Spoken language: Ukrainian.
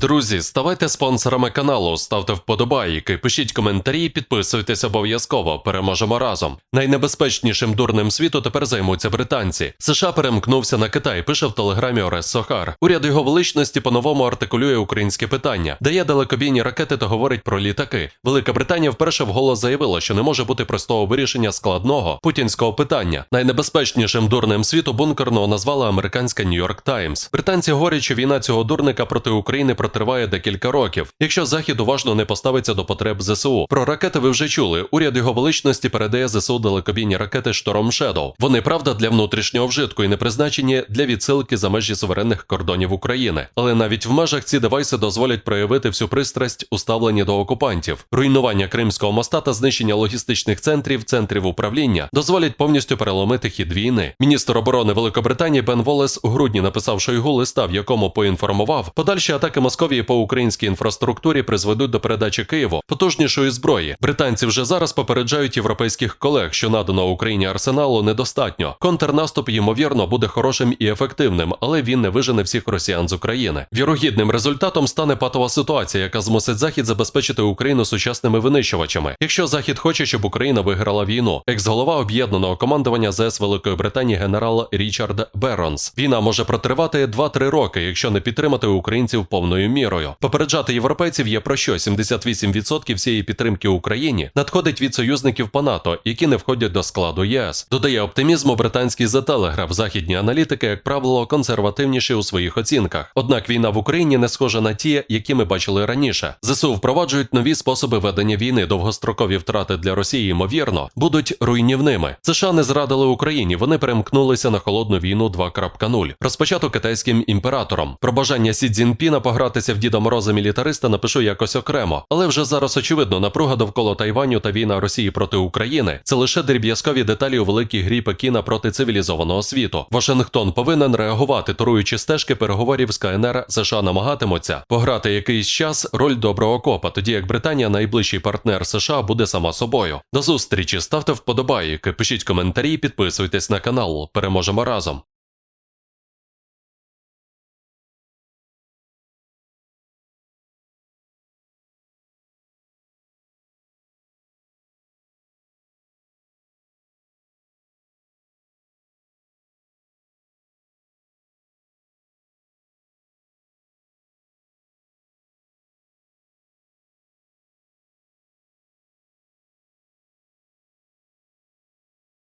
Друзі, ставайте спонсорами каналу, ставте вподобайки, пишіть коментарі, підписуйтесь обов'язково. Переможемо разом. Найнебезпечнішим дурним світу тепер займуться британці. США перемкнувся на Китай. Пише в телеграмі Орес Сохар. Уряд його величності по-новому артикулює українське питання, дає далекобійні ракети та говорить про літаки. Велика Британія вперше вголос заявила, що не може бути простого вирішення складного путінського питання. Найнебезпечнішим дурним світу бункерного назвала американська Нью-Йорк Таймс. Британці говорять, що війна цього дурника проти України протриває декілька років. Якщо Захід уважно не поставиться до потреб ЗСУ. Про ракети ви вже чули. Уряд його величності передає ЗСУ далекобійні ракети Шторм Shadow. Вони правда для внутрішнього вжитку і не призначені для відсилки за межі суверенних кордонів України. Але навіть в межах ці девайси дозволять проявити всю пристрасть, уставлені до окупантів. Руйнування Кримського моста та знищення логістичних центрів, центрів управління дозволять повністю переломити хід війни. Міністр оборони Великобританії Бен Волес у грудні написав Шойгу листа, в якому поінформував, подальші атаки Московії по українській інфраструктурі призведуть до передачі Києву потужнішої зброї. Британці вже зараз попереджають європейських колег, що наданого Україні арсеналу недостатньо. Контрнаступ ймовірно буде хорошим і ефективним, але він не вижене всіх росіян з України. Вірогідним результатом стане патова ситуація, яка змусить Захід забезпечити Україну сучасними винищувачами. Якщо Захід хоче, щоб Україна виграла війну, екс-голова об'єднаного командування ЗС Великої Британії генерал Річард Беронс. Війна може протривати 2-3 роки, якщо не підтримати українців повною мірою. Попереджати європейців є про що 78% всієї підтримки Україні надходить від союзників по НАТО, які не входять до складу ЄС. Додає оптимізму британський The Telegraph. Західні аналітики, як правило, консервативніші у своїх оцінках. Однак війна в Україні не схожа на ті, які ми бачили раніше. ЗСУ впроваджують нові способи ведення війни. Довгострокові втрати для Росії, ймовірно, будуть руйнівними. США не зрадили Україні. Вони перемкнулися на холодну війну 2.0, розпочату китайським імператором. Про бажання Сі Цзіньпіна погратися в Діда Мороза мілітариста напишу якось окремо. Але вже зараз очевидно, напруга довкола Тайваню та війна Росії проти України це лише дріб'язкові деталі у великій грі Пекіна проти цивілізованого світу. Вашингтон повинен реагувати, торуючи стежки переговорів з КНР. США намагатимуться пограти якийсь час роль доброго копа, тоді як Британія, найближчий партнер США, буде сама собою. До зустрічі ставте вподобайки, пишіть коментарі, підписуйтесь на канал. Переможемо разом.